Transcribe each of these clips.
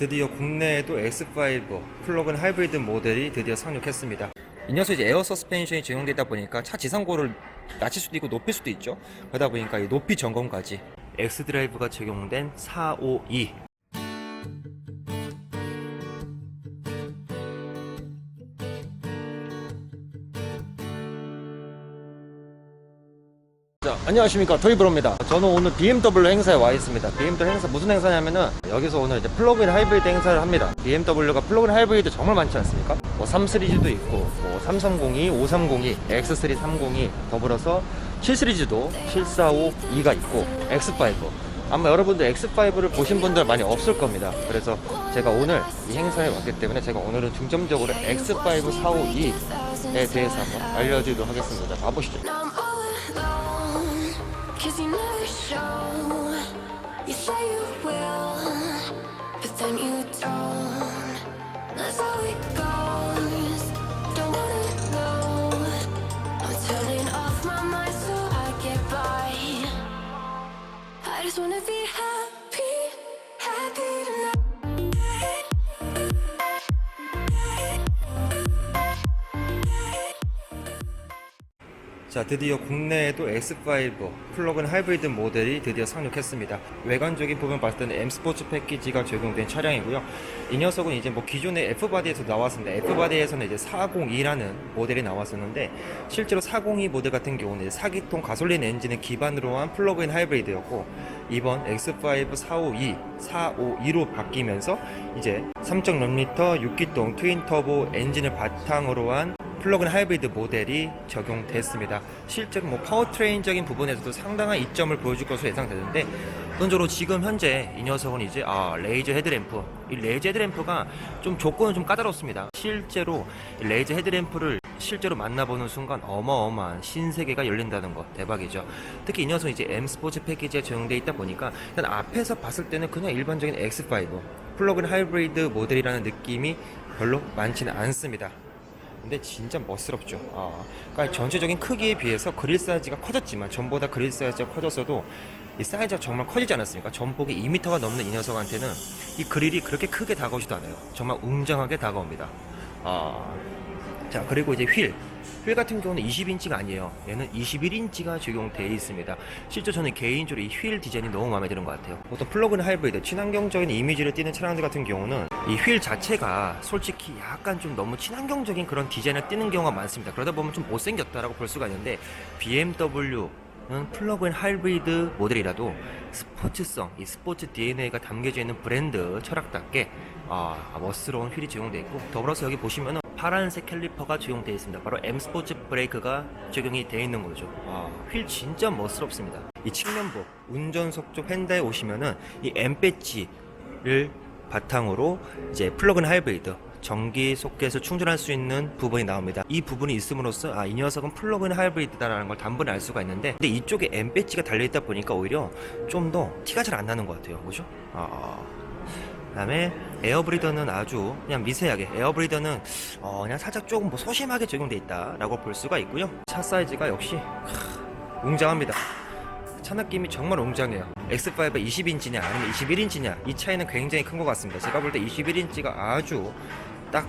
드디어 국내에도 X5 플러그인 하이브리드 모델이 드디어 상륙했습니다. 이 녀석 이제 에어 서스펜션이 적용되다 보니까 차 지상고를 낮출 수도 있고 높일 수도 있죠. 그러다 보니까 이 높이 점검까지 X 드라이브가 적용된 452 안녕하십니까. 토이브로입니다. 저는 오늘 BMW 행사에 와 있습니다. BMW 행사 무슨 행사냐면은 여기서 오늘 이제 플러그인 하이브리드 행사를 합니다. BMW가 플러그인 하이브리드 정말 많지 않습니까? 뭐 3 시리즈도 있고 뭐 3302, 5302, X3 302 더불어서 7 시리즈도 7452가 있고 X5 아마 여러분들 X5를 보신 분들 많이 없을 겁니다. 그래서 제가 오늘 이 행사에 왔기 때문에 제가 오늘은 중점적으로 X5 452에 대해서 한번 알려드리도록 하겠습니다. 자, 가보시죠. Show. You say you will, but then you don't. 드디어 국내에도 X5 플러그인 하이브리드 모델이 드디어 상륙했습니다. 외관적인 부분 봤을 때는 M 스포츠 패키지가 적용된 차량이고요. 이 녀석은 이제 뭐 기존의 F바디에서 나왔습니다. F바디에서는 이제 402라는 모델이 나왔었는데 실제로 402 모델 같은 경우는 이제 4기통 가솔린 엔진을 기반으로 한 플러그인 하이브리드였고 이번 X5 452, 452로 바뀌면서 이제 3.6L 6기통 트윈 터보 엔진을 바탕으로 한 플러그인 하이브리드 모델이 적용됐습니다. 실제로 뭐 파워트레인적인 부분에서도 상당한 이점을 보여줄 것으로 예상되는데 우선적으로 지금 현재 이 녀석은 이제 아 레이저 헤드램프 이 레이저 헤드램프가 좀 조건은 좀 까다롭습니다. 실제로 이 레이저 헤드램프를 실제로 만나보는 순간 어마어마한 신세계가 열린다는 것 대박이죠. 특히 이 녀석은 이제 M 스포츠 패키지에 적용돼 있다 보니까 일단 앞에서 봤을 때는 그냥 일반적인 X5 플러그인 하이브리드 모델이라는 느낌이 별로 많지는 않습니다. 근데 진짜 멋스럽죠. 아, 그러니까 전체적인 크기에 비해서 그릴 사이즈가 커졌지만 전보다 그릴 사이즈가 커졌어도 이 사이즈가 정말 커지지 않았습니까? 전폭이 2m가 넘는 이 녀석한테는 이 그릴이 그렇게 크게 다가오지도 않아요. 정말 웅장하게 다가옵니다. 아, 자 그리고 이제 휠. 휠 같은 경우는 20인치가 아니에요. 얘는 21인치가 적용되어 있습니다. 실제 저는 개인적으로 이 휠 디자인이 너무 마음에 드는 것 같아요. 보통 플러그인 하이브리드, 친환경적인 이미지를 띠는 차량들 같은 경우는 이 휠 자체가 솔직히 약간 좀 너무 친환경적인 그런 디자인을 띠는 경우가 많습니다. 그러다 보면 좀 못생겼다라고 볼 수가 있는데 BMW 는 플러그인 하이브리드 모델이라도 스포츠성, 이 스포츠 DNA가 담겨져 있는 브랜드 철학답게 아, 멋스러운 휠이 적용되어 있고 더불어서 여기 보시면은 파란색 캘리퍼가 적용되어 있습니다. 바로 M 스포츠 브레이크가 적용이 되어 있는 거죠. 아, 휠 진짜 멋스럽습니다. 이 측면부 운전석 쪽 휀다에 오시면은 이 M 배지를 바탕으로 이제 플러그인 하이브리드 전기 소켓을 충전할 수 있는 부분이 나옵니다. 이 부분이 있음으로써 아, 이 녀석은 플러그인 하이브리드다라는 걸 단번에 알 수가 있는데 근데 이쪽에 M 배지가 달려 있다 보니까 오히려 좀 더 티가 잘 안 나는 것 같아요. 그죠? 아, 그다음에 에어브리더는 아주 그냥 미세하게 에어브리더는 어, 그냥 살짝 조금 뭐 소심하게 적용돼 있다라고 볼 수가 있고요. 차 사이즈가 역시 크, 웅장합니다. 차 느낌이 정말 웅장해요. X5가 20인치냐 아니면 21인치냐 이 차이는 굉장히 큰 것 같습니다. 제가 볼 때 21인치가 아주 딱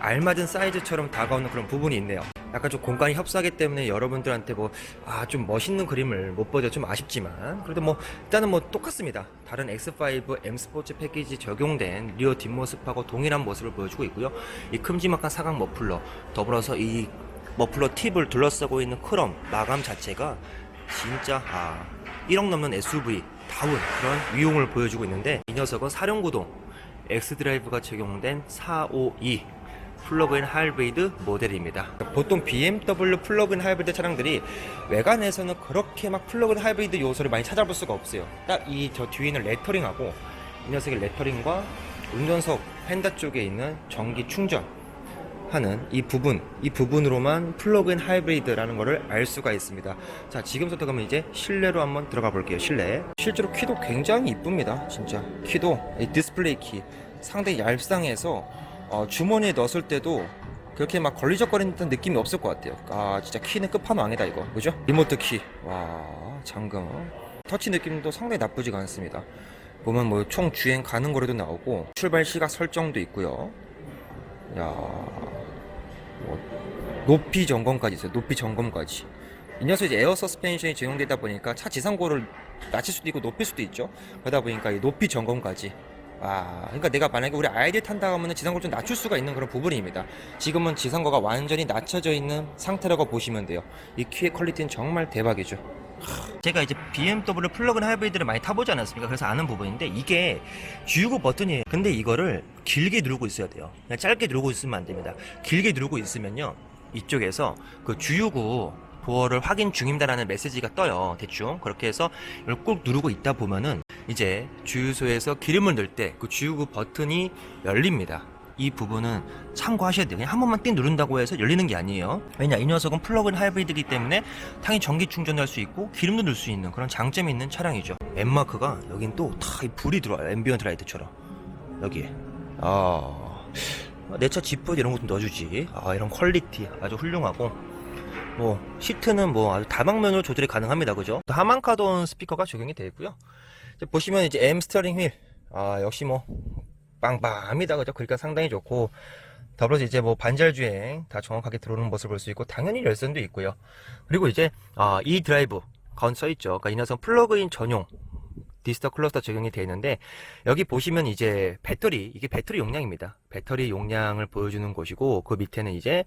알맞은 사이즈처럼 다가오는 그런 부분이 있네요. 약간 좀 공간이 협소하기 때문에 여러분들한테 뭐, 아, 좀 멋있는 그림을 못 보여 좀 아쉽지만, 그래도 뭐, 일단은 뭐 똑같습니다. 다른 X5 M 스포츠 패키지 적용된 리어 뒷모습하고 동일한 모습을 보여주고 있고요. 이 큼지막한 사각 머플러, 더불어서 이 머플러 팁을 둘러싸고 있는 크롬 마감 자체가 진짜, 아, 1억 넘는 SUV 다운 그런 위용을 보여주고 있는데, 이 녀석은 사륜구동, X드라이브가 적용된 452 플러그인 하이브리드 모델입니다. 보통 BMW 플러그인 하이브리드 차량들이 외관에서는 그렇게 막 플러그인 하이브리드 요소를 많이 찾아볼 수가 없어요. 딱 이 저 뒤에 있는 레터링하고 이 녀석의 레터링과 운전석 펜다 쪽에 있는 전기 충전 하는 이 부분, 이 부분으로만 플러그인 하이브리드라는 것을 알 수가 있습니다. 자, 지금부터 그러면 이제 실내로 한번 들어가 볼게요. 실내. 실제로 키도 굉장히 이쁩니다. 진짜. 키도 이 디스플레이 키 상당히 얄쌍해서 어, 주머니에 넣었을 때도 그렇게 막 걸리적거리는 느낌이 없을 것 같아요. 아, 진짜 키는 끝판왕이다 이거. 그죠? 리모트 키. 와, 잠금. 터치 느낌도 상당히 나쁘지가 않습니다. 보면 뭐 총 주행 가능 거리도 나오고 출발 시각 설정도 있고요. 야, 뭐 높이 점검까지 있어요. 높이 점검까지. 이 녀석 이제 에어 서스펜션이 적용되다 보니까 차 지상고를 낮출 수도 있고 높일 수도 있죠. 그러다 보니까 이 높이 점검까지. 아, 그러니까 내가 만약에 우리 아이들 탄다 하면은 지상고를 좀 낮출 수가 있는 그런 부분입니다. 지금은 지상고가 완전히 낮춰져 있는 상태라고 보시면 돼요. 이 키의 퀄리티는 정말 대박이죠. 제가 이제 BMW 플러그인 하이브리드를 많이 타보지 않았습니까? 그래서 아는 부분인데 이게 주유구 버튼이에요. 근데 이거를 길게 누르고 있어야 돼요. 그냥 짧게 누르고 있으면 안 됩니다. 길게 누르고 있으면요. 이쪽에서 그 주유구 보어를 확인 중입니다라는 메시지가 떠요. 대충. 그렇게 해서 이걸 꾹 누르고 있다 보면은 이제 주유소에서 기름을 넣을 때 그 주유구 버튼이 열립니다. 이 부분은 참고하셔야 돼요. 그냥 한 번만 띵 누른다고 해서 열리는 게 아니에요. 왜냐, 이 녀석은 플러그인 하이브리드이기 때문에 당연히 전기 충전할 수 있고 기름도 넣을 수 있는 그런 장점이 있는 차량이죠. M마크가 여긴 또다 불이 들어와요. 앰비언트 라이트처럼. 여기에. 아. 내 차 지퍼 이런 것도 넣어주지. 아, 이런 퀄리티 아주 훌륭하고. 뭐, 시트는 뭐 아주 다방면으로 조절이 가능합니다. 그죠? 하만카돈 스피커가 적용이. 이제 보시면 이제 M 스티어링 휠. 아, 역시 뭐, 빵빵합니다. 그죠? 그러니까 상당히 좋고. 더불어서 이제 뭐 반절 주행 다 정확하게 들어오는 모습을 볼 수 있고 당연히 열선도 있고요. 그리고 이제 아, 이 드라이브 건써 있죠. 그러니까 이 녀석 플러그인 전용 디스터 클러스터 적용이 되어 있는데 여기 보시면 이제 배터리 이게 배터리 용량입니다. 배터리 용량을 보여주는 곳이고 그 밑에는 이제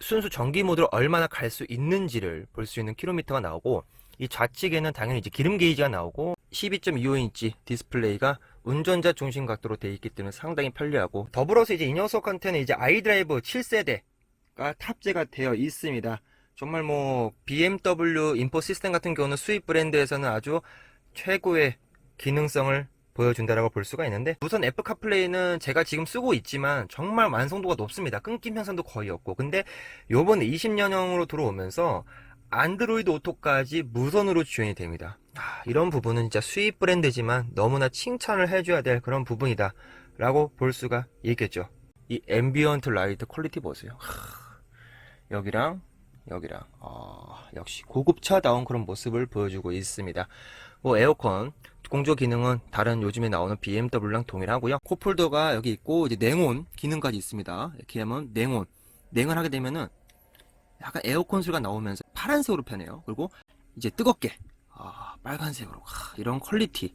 순수 전기 모드로 얼마나 갈 수 있는지를 볼 수 있는 킬로미터가 나오고 이 좌측에는 당연히 이제 기름 게이지가 나오고 12.25인치 디스플레이가 운전자 중심 각도로 되어 있기 때문에 상당히 편리하고 더불어서 이제 이 녀석한테는 이제 아이드라이브 7세대가 탑재가 되어 있습니다. 정말 뭐 BMW 인포 시스템 같은 경우는 수입 브랜드에서는 아주 최고의 기능성을 보여준다라고 볼 수가 있는데 우선 애플 카플레이는 제가 지금 쓰고 있지만 정말 완성도가 높습니다. 끊김 현상도 거의 없고 근데 요번에 20년형으로 들어오면서 안드로이드 오토까지 무선으로 지원이 됩니다. 아, 이런 부분은 진짜 수입 브랜드지만 너무나 칭찬을 해줘야 될 그런 부분이다 라고 볼 수가 있겠죠. 이 앰비언트 라이트 퀄리티 보세요. 하, 여기랑 여기랑 아, 역시 고급차다운 그런 모습을 보여주고 있습니다. 뭐 에어컨 공조 기능은 다른 요즘에 나오는 BMW랑 동일하고요. 컵홀더가 여기 있고 이제 냉온 기능까지 있습니다. 이렇게 하면 냉온 냉온하게 되면은 약간 에어컨 소리가 나오면서 파란색으로 변해요. 그리고 이제 뜨겁게 아, 빨간색으로 하, 이런 퀄리티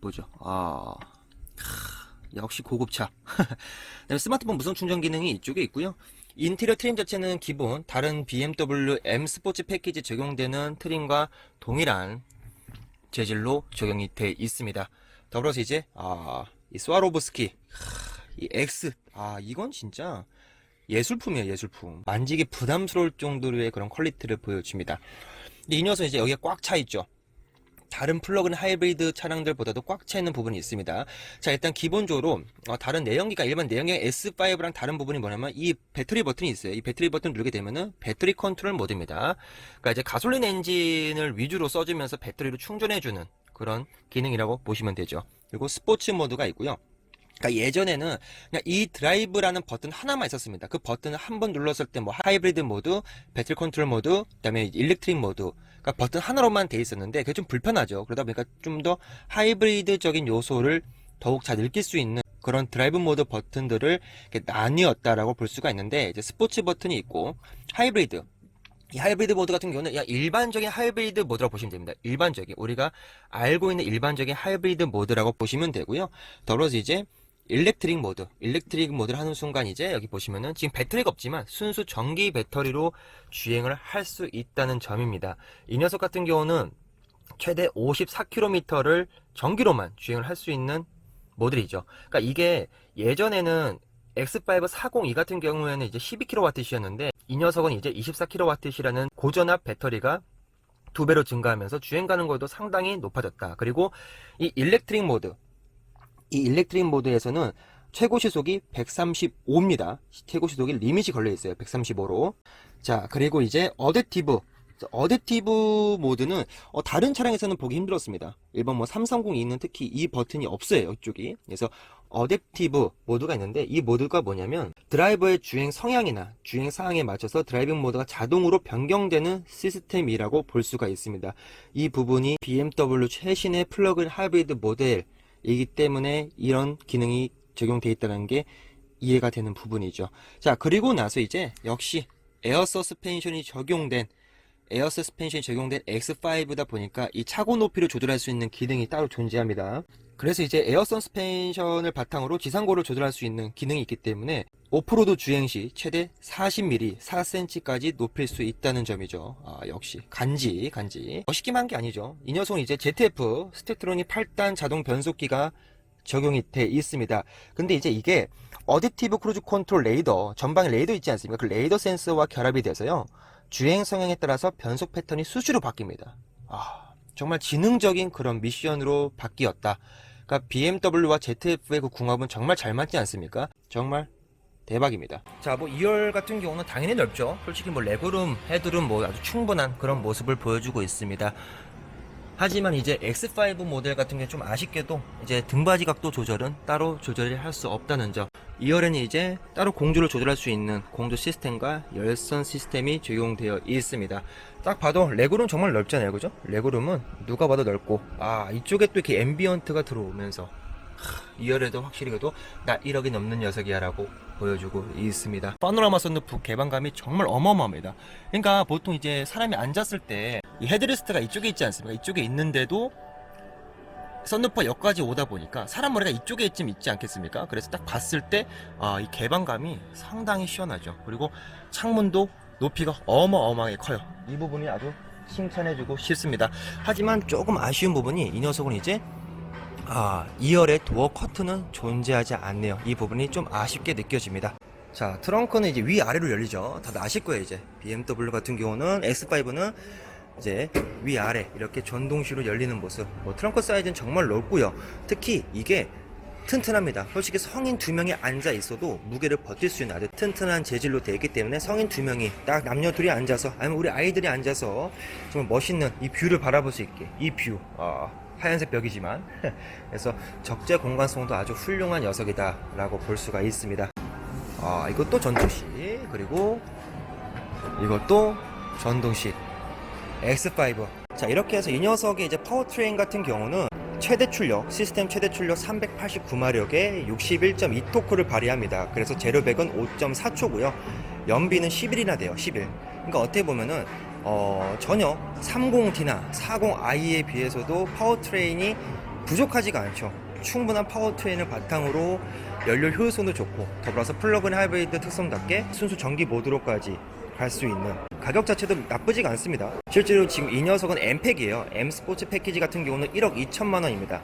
보죠. 아, 하, 역시 고급차. 스마트폰 무선 충전 기능이 이쪽에 있고요. 인테리어 트림 자체는 기본 다른 BMW M 스포츠 패키지 적용되는 트림과 동일한 재질로 적용이 돼 있습니다. 더불어서 이제 아, 이 스와로브스키 하, 이 X 아 이건 진짜 예술품이에요 예술품 만지기 부담스러울 정도로의 그런 퀄리티를 보여줍니다. 근데 이 녀석 이제 여기에 꽉 차 있죠. 다른 플러그인 하이브리드 차량들보다도 꽉 차 있는 부분이 있습니다. 자, 일단 기본적으로 어, 다른 내연기가 일반 내연기가 S5랑 다른 부분이 뭐냐면 이 배터리 버튼이 있어요. 이 배터리 버튼 누르게 되면은 배터리 컨트롤 모드입니다. 그러니까 이제 가솔린 엔진을 위주로 써주면서 배터리로 충전해주는 그런 기능이라고 보시면 되죠. 그리고 스포츠 모드가 있고요. 그러니까 예전에는 그냥 이 드라이브라는 버튼 하나만 있었습니다. 그 버튼을 한 번 눌렀을 때 뭐 하이브리드 모드, 배터리 컨트롤 모드, 그다음에 일렉트릭 모드, 그러니까 버튼 하나로만 돼 있었는데 그게 좀 불편하죠. 그러다 보니까 좀 더 하이브리드적인 요소를 더욱 잘 느낄 수 있는 그런 드라이브 모드 버튼들을 나뉘었다라고 볼 수가 있는데 이제 스포츠 버튼이 있고 하이브리드 이 하이브리드 모드 같은 경우는 일반적인 하이브리드 모드라고 보시면 됩니다. 일반적인 우리가 알고 있는 일반적인 하이브리드 모드라고 보시면 되고요. 더불어서 이제 일렉트릭 모드, 일렉트릭 모드를 하는 순간 이제 여기 보시면은 지금 배터리가 없지만 순수 전기 배터리로 주행을 할 수 있다는 점입니다. 이 녀석 같은 경우는 최대 54km를 전기로만 주행을 할 수 있는 모델이죠. 그러니까 이게 예전에는 X5 402 같은 경우에는 이제 12kWh였는데 이 녀석은 이제 24kWh라는 고전압 배터리가 두 배로 증가하면서 주행 가능거리도 상당히 높아졌다. 그리고 이 일렉트릭 모드, 이 일렉트릭 모드에서는 최고 시속이 135입니다. 최고 시속이 리밋이 걸려 있어요. 135로. 자, 그리고 이제 어댑티브 어댑티브 모드는 어, 다른 차량에서는 보기 힘들었습니다. 일본 뭐 330E는 특히 이 버튼이 없어요. 이쪽이. 그래서 어댑티브 모드가 있는데 이 모드가 뭐냐면 드라이버의 주행 성향이나 주행 사항에 맞춰서 드라이빙 모드가 자동으로 변경되는 시스템이라고 볼 수가 있습니다. 이 부분이 BMW 최신의 플러그인 하이브리드 모델 이기 때문에 이런 기능이 적용되어 있다는 게 이해가 되는 부분이죠. 자, 그리고 나서 이제 역시 에어 서스펜션이 적용된 에어 서스펜션이 적용된 X5다 보니까 이 차고 높이를 조절할 수 있는 기능이 따로 존재합니다. 그래서 이제 에어 서스펜션을 바탕으로 지상고를 조절할 수 있는 기능이 있기 때문에 오프로드 주행 시 최대 40mm, 4cm까지 높일 수 있다는 점이죠. 아, 역시 간지, 간지. 멋있기만 한 게 아니죠. 이 녀석은 이제 ZF 스테트로닉 8단 자동 변속기가 적용이 돼 있습니다. 근데 이제 이게 어댑티브 크루즈 컨트롤 레이더, 전방에 레이더 있지 않습니까? 그 레이더 센서와 결합이 돼서요. 주행 성향에 따라서 변속 패턴이 수시로 바뀝니다. 아, 정말 지능적인 그런 미션으로 바뀌었다. 그러니까 BMW와 ZF의 그 궁합은 정말 잘 맞지 않습니까? 정말 대박입니다. 자, 뭐 2열 같은 경우는 당연히 넓죠. 솔직히 뭐 레그룸, 헤드룸 뭐 아주 충분한 그런 모습을 보여주고 있습니다. 하지만 이제 X5 모델 같은 게 좀 아쉽게도 이제 등받이 각도 조절은 따로 조절을 할 수 없다는 점. 2열에는 이제 따로 공조를 조절할 수 있는 공조 시스템과 열선 시스템이 적용되어 있습니다. 딱 봐도 레그룸 정말 넓잖아요, 그죠? 레그룸은 누가 봐도 넓고, 아 이쪽에 또 이렇게 앰비언트가 들어오면서 2열에도 확실히 그래도 나 1억이 넘는 녀석이야 라고 보여주고 있습니다. 파노라마 썬루프 개방감이 정말 어마어마합니다. 그러니까 보통 이제 사람이 앉았을 때 이 헤드레스트가 이쪽에 있지 않습니까? 이쪽에 있는데도 썬루프가 여기까지 오다 보니까 사람 머리가 이쪽에 쯤 있지 않겠습니까? 그래서 딱 봤을 때, 아, 이 개방감이 상당히 시원하죠. 그리고 창문도 높이가 어마어마하게 커요. 이 부분이 아주 칭찬해주고 싶습니다. 하지만 조금 아쉬운 부분이 이 녀석은 이제 아, 2열의 도어 커튼은 존재하지 않네요. 이 부분이 좀 아쉽게 느껴집니다. 자, 트렁크는 이제 위아래로 열리죠. 다들 아실 거예요, 이제. BMW 같은 경우는 X5는 이제 위아래 이렇게 전동식으로 열리는 모습. 뭐 트렁크 사이즈는 정말 넓고요. 특히 이게 튼튼합니다. 솔직히 성인 두 명이 앉아 있어도 무게를 버틸 수 있는 아주 튼튼한 재질로 되어 있기 때문에 성인 두 명이 딱 남녀 둘이 앉아서 아니면 우리 아이들이 앉아서 정말 멋있는 이 뷰를 바라볼 수 있게 이 뷰. 아, 하얀색 벽이지만 그래서 적재 공간성도 아주 훌륭한 녀석이다 라고 볼 수가 있습니다. 아, 이것도 전투식 그리고 이것도 전동식 X5. 자, 이렇게 해서 이 녀석의 이제 파워트레인 같은 경우는 최대 출력, 시스템 최대 출력 389마력에 61.2토크를 발휘합니다. 그래서 제로백은 5.4초고요. 연비는 11이나 돼요. 11. 그러니까 어떻게 보면은 어, 전혀 30D나 40i에 비해서도 파워트레인이 부족하지가 않죠. 충분한 파워트레인을 바탕으로 연료 효율성도 좋고 더불어서 플러그인 하이브리드 특성답게 순수 전기 모드로까지 갈 수 있는 가격 자체도 나쁘지가 않습니다. 실제로 지금 이 녀석은 M팩이에요. M 스포츠 패키지 같은 경우는 1억 2천만 원입니다.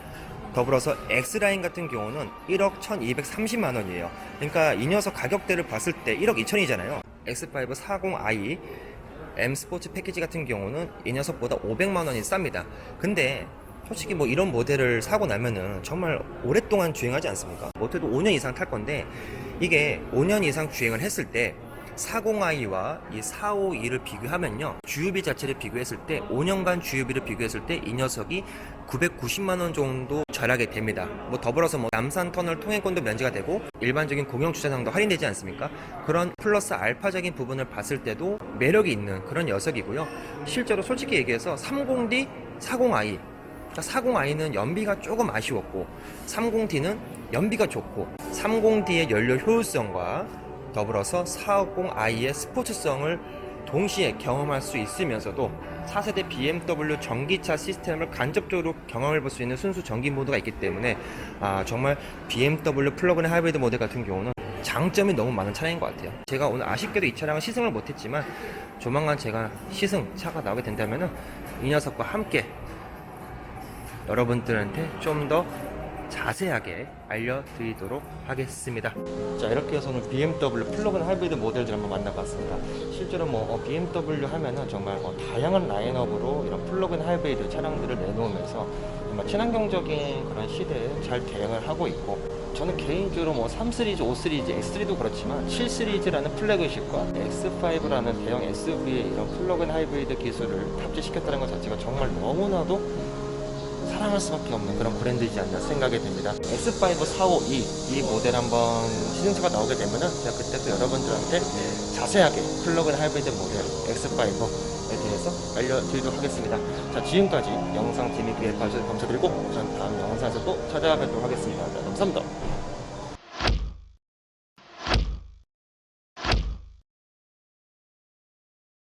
더불어서 X라인 같은 경우는 1억 1230만 원이에요. 그러니까 이 녀석 가격대를 봤을 때 1억 2천이잖아요. X5 40i M 스포츠 패키지 같은 경우는 이 녀석보다 500만 원이 쌉니다. 근데 솔직히 뭐 이런 모델을 사고 나면은 정말 오랫동안 주행하지 않습니까? 못해도 5년 이상 탈 건데 이게 5년 이상 주행을 했을 때 40i와 이 452를 비교하면요. 주유비 자체를 비교했을 때 5년간 주유비를 비교했을 때 이 녀석이 990만 원 정도 절약이 됩니다. 뭐 더불어서 뭐 남산 터널 통행권도 면제가 되고 일반적인 공영 주차장도 할인되지 않습니까? 그런 플러스 알파적인 부분을 봤을 때도 매력이 있는 그런 녀석이고요. 실제로 솔직히 얘기해서 30D, 40i 40i는 연비가 조금 아쉬웠고 30D는 연비가 좋고 30D의 연료 효율성과 더불어서 450i의 스포츠성을 동시에 경험할 수 있으면서도 4세대 BMW 전기차 시스템을 간접적으로 경험해 볼 수 있는 순수 전기 모드가 있기 때문에 아, 정말 BMW 플러그인 하이브리드 모델 같은 경우는 장점이 너무 많은 차량인 것 같아요. 제가 오늘 아쉽게도 이 차량을 시승을 못했지만 조만간 제가 시승 차가 나오게 된다면은 이 녀석과 함께 여러분들한테 좀 더 자세하게 알려드리도록 하겠습니다. 자 이렇게 해서 오늘 BMW 플러그인 하이브리드 모델들 한번 만나봤습니다. 실제로 뭐 어, BMW 하면은 정말 어, 다양한 라인업으로 이런 플러그인 하이브리드 차량들을 내놓으면서 정말 친환경적인 그런 시대에 잘 대응을 하고 있고 저는 개인적으로 뭐 3 시리즈, 5 시리즈, X3도 그렇지만 7 시리즈라는 플래그십과 X5라는 대형 SUV의 이런 플러그인 하이브리드 기술을 탑재시켰다는 것 자체가 정말 너무나도 사랑할 수밖에 없는 그런 브랜드이지 않나 생각이 듭니다. X5 452 이 모델 한번 시승차가 나오게 되면은 제가 그때 또 여러분들한테 자세하게 플러그인 하이브리드 모델 X5에 대해서 알려드리도록 하겠습니다. 자, 지금까지 영상 재미있게 봐주셔서 감사드리고 전 다음 영상에서 또 찾아뵙도록 하겠습니다. 자, 감사합니다.